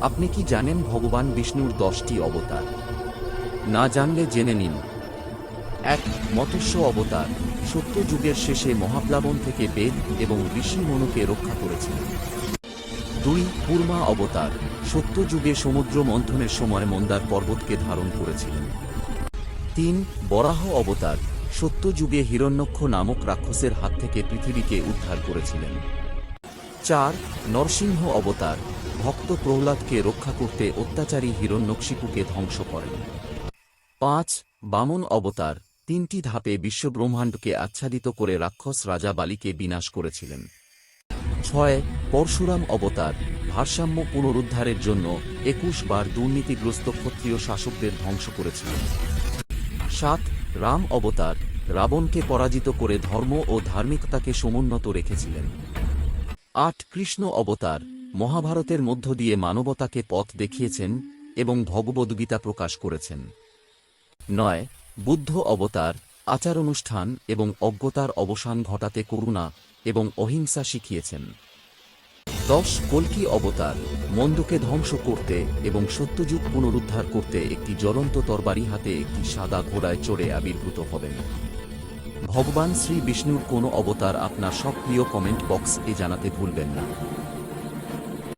আপনি কি জানেন ভগবান বিষ্ণুর দশটি অবতার? না জানলে জেনে নিন। এক, মৎস্য অবতার, সত্য যুগের শেষে মহাপ্লাবন থেকে বেদ এবং ঋষি মনুকে রক্ষা করেছিলেন। দুই কুর্মা অবতার, সত্য যুগে সমুদ্র মন্থনের সময় মন্দার পর্বতকে ধারণ করেছিলেন। তিন, বরাহ অবতার, সত্য যুগে হিরণ্যক্ষ নামক রাক্ষসের হাত থেকে পৃথিবীকে উদ্ধার করেছিলেন। চার, নরসিংহ অবতার, ভক্ত প্রহ্লাদকে রক্ষা করতে অত্যাচারী হিরণ্যকশিপুকে ধ্বংস করেন। পাঁচ, বামন অবতার, তিনটি ধাপে বিশ্বব্রহ্মাণ্ডকে আচ্ছাদিত করে রাক্ষস রাজা বালিকে বিনাশ করেছিলেন। ছয়, পরশুরাম অবতার, ভারসাম্য পুনরুদ্ধারের জন্য একুশ বার দুর্নীতিগ্রস্ত ক্ষত্রিয় শাসকদের ধ্বংস করেছিলেন। সাত, রাম অবতার, রাবণকে পরাজিত করে ধর্ম ও ধার্মিকতাকে সমুন্নত রেখেছিলেন। আট কৃষ্ণ অবতার মহাভারতের মধ্য দিয়ে মানবতাকে পথ দেখিয়েছেন এবং ভগবদ্গীতা প্রকাশ করেছেন। নয়, বুদ্ধ অবতার আচার অনুষ্ঠান এবং অজ্ঞতার অবসান ঘটাতে করুণা এবং অহিংসা শিখিয়েছেন। দশ, কল্কি অবতার, মন্দকে ধ্বংস করতে এবং সত্যযুগ পুনরুদ্ধার করতে একটি জ্বলন্ত তরবারি হাতে একটি সাদা ঘোড়ায় চড়ে আবির্ভূত হবেন। ভগবান শ্রী বিষ্ণুর কোনো অবতার আপনার সক্রিয় কমেন্ট বক্স এ জানাতে ভুলবেন না।